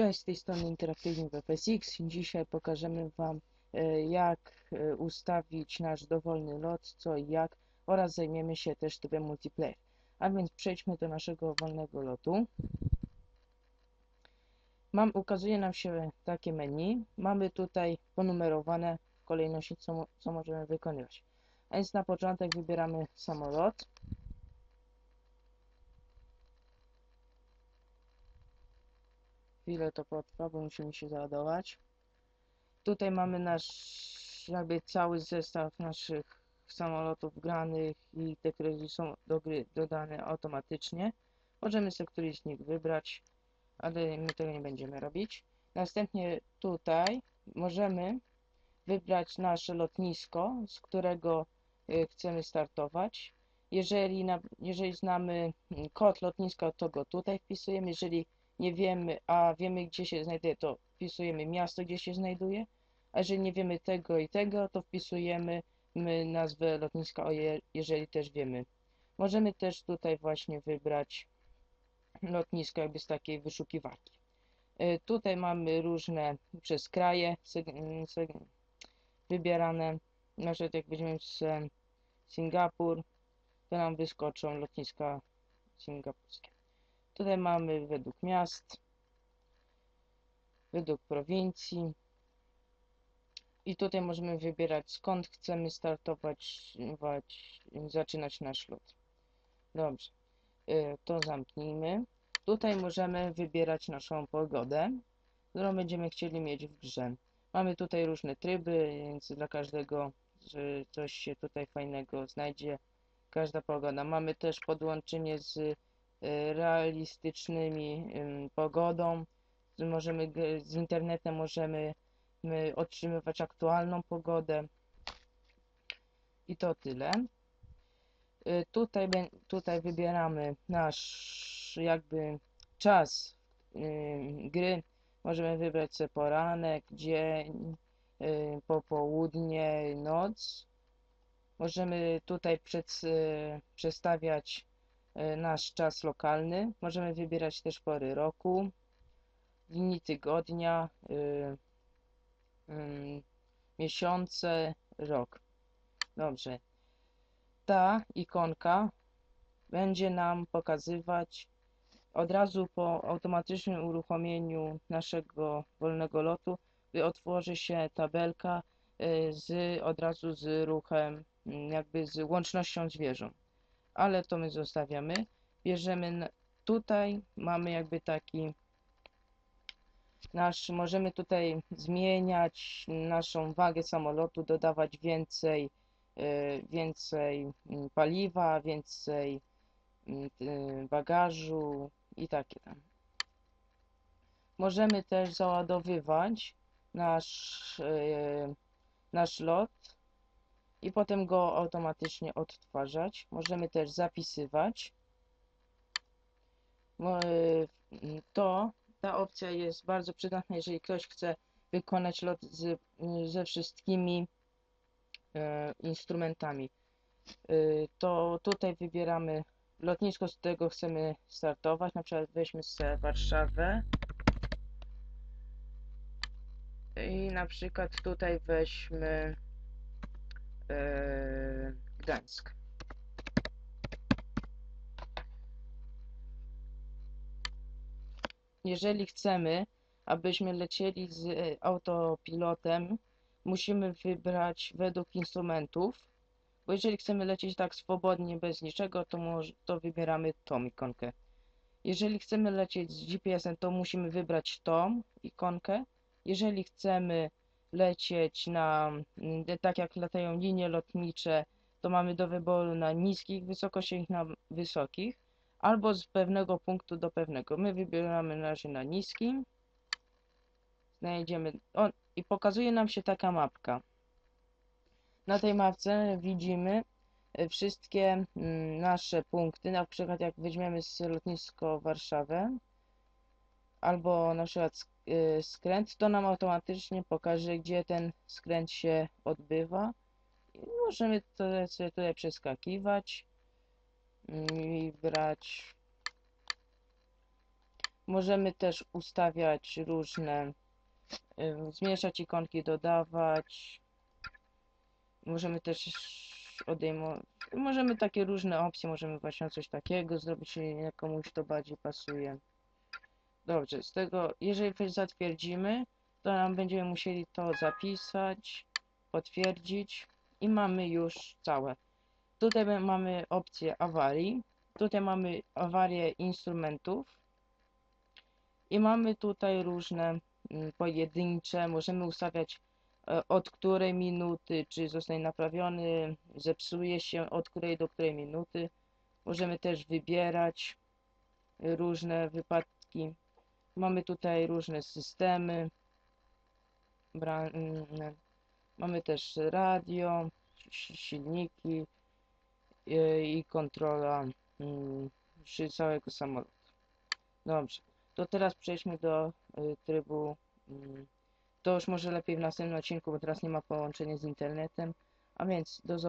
Cześć, z tej strony Interaktywny WPSX. Dzisiaj pokażemy Wam e, jak e, ustawić nasz dowolny lot, co i jak oraz zajmiemy się też trybem multiplayer. A więc przejdźmy do naszego wolnego lotu. Mam, ukazuje nam się takie menu. Mamy tutaj ponumerowane kolejności, co, co możemy wykonywać. A więc na początek wybieramy samolot. Chwilę to potrwa, bo musimy się załadować. Tutaj mamy nasz jakby cały zestaw naszych samolotów granych i te, które są do gry dodane automatycznie. Możemy sobie któryś z nich wybrać, ale my tego nie będziemy robić. Następnie tutaj możemy wybrać nasze lotnisko, z którego y, chcemy startować. Jeżeli, jeżeli znamy kod lotniska, to go tutaj wpisujemy. Jeżeli nie wiemy, a wiemy gdzie się znajduje, to wpisujemy miasto, gdzie się znajduje, a jeżeli nie wiemy tego i tego, to wpisujemy my nazwę lotniska, jeżeli też wiemy. Możemy też tutaj właśnie wybrać lotnisko jakby z takiej wyszukiwarki. Y, tutaj mamy różne przez kraje wybierane. Na przykład jak weźmiemy Singapur, to nam wyskoczą lotniska singapurskie. Tutaj mamy według miast, według prowincji. I tutaj możemy wybierać skąd chcemy startować, zaczynać nasz lot. Dobrze, y, to zamknijmy. Tutaj możemy wybierać naszą pogodę, którą będziemy chcieli mieć w grze. Mamy tutaj różne tryby, więc dla każdego coś się tutaj fajnego znajdzie. Każda pogoda. Mamy też podłączenie z realistycznymi pogodą. Możemy z internetem możemy otrzymywać aktualną pogodę. I to tyle. Y, tutaj, tutaj wybieramy nasz jakby czas gry. Możemy wybrać sobie poranek, dzień, y, popołudnie, noc. Możemy tutaj przed, przestawiać nasz czas lokalny. Możemy wybierać też pory roku, dni tygodnia, yy, yy, miesiące, rok. Dobrze. Ta ikonka będzie nam pokazywać od razu po automatycznym uruchomieniu naszego wolnego lotu otworzy się tabelka y, z od razu z ruchem, jakby z łącznością z wieżą ale to my zostawiamy. Bierzemy tutaj, mamy jakby taki nasz, możemy tutaj zmieniać naszą wagę samolotu, dodawać więcej, yy, więcej mm, paliwa, więcej yy, bagażu i takie tam. Możemy też załadowywać nasz, yy, nasz lot i potem go automatycznie odtwarzać. Możemy też zapisywać. To, ta opcja jest bardzo przydatna, jeżeli ktoś chce wykonać lot z, ze wszystkimi e, instrumentami. Y, to tutaj wybieramy lotnisko, z którego chcemy startować. Na przykład weźmy sobie Warszawę. I na przykład tutaj weźmy e, Gdańsk. Jeżeli chcemy, abyśmy lecieli z e, autopilotem, musimy wybrać według instrumentów, bo jeżeli chcemy lecieć tak swobodnie, bez niczego, to, może, to wybieramy tą ikonkę. Jeżeli chcemy lecieć z GPS-em, to musimy wybrać tą ikonkę. Jeżeli chcemy lecieć na, mm, tak jak latają linie lotnicze, to mamy do wyboru na niskich wysokościach i na wysokich, albo z pewnego punktu do pewnego. My wybieramy na razie na niskim, znajdziemy, o, i pokazuje nam się taka mapka. Na tej mapce widzimy e, wszystkie mm, nasze punkty, na przykład jak weźmiemy z lotnisko Warszawę, albo na przykład Y, skręt, to nam automatycznie pokaże, gdzie ten skręt się odbywa. I możemy to sobie tutaj przeskakiwać i brać. Możemy też ustawiać różne, y, zmniejszać ikonki, dodawać. Możemy też odejmować, możemy takie różne opcje, możemy właśnie coś takiego zrobić, jeżeli komuś to bardziej pasuje. Dobrze, z tego, jeżeli coś zatwierdzimy, to nam będziemy musieli to zapisać, potwierdzić i mamy już całe. Tutaj my- mamy opcję awarii, tutaj mamy awarię instrumentów i mamy tutaj różne mm, pojedyncze, możemy ustawiać e, od której minuty, czy zostanie naprawiony, zepsuje się, od której do której minuty. Możemy też wybierać różne wypadki. Mamy tutaj różne systemy. Mm, Mamy też radio, si- silniki y, i kontrola mm, całego samolotu. Dobrze, to teraz przejdźmy do y, trybu. mm, To już może lepiej w następnym odcinku, bo teraz nie ma połączenia z internetem. A więc do zobaczenia.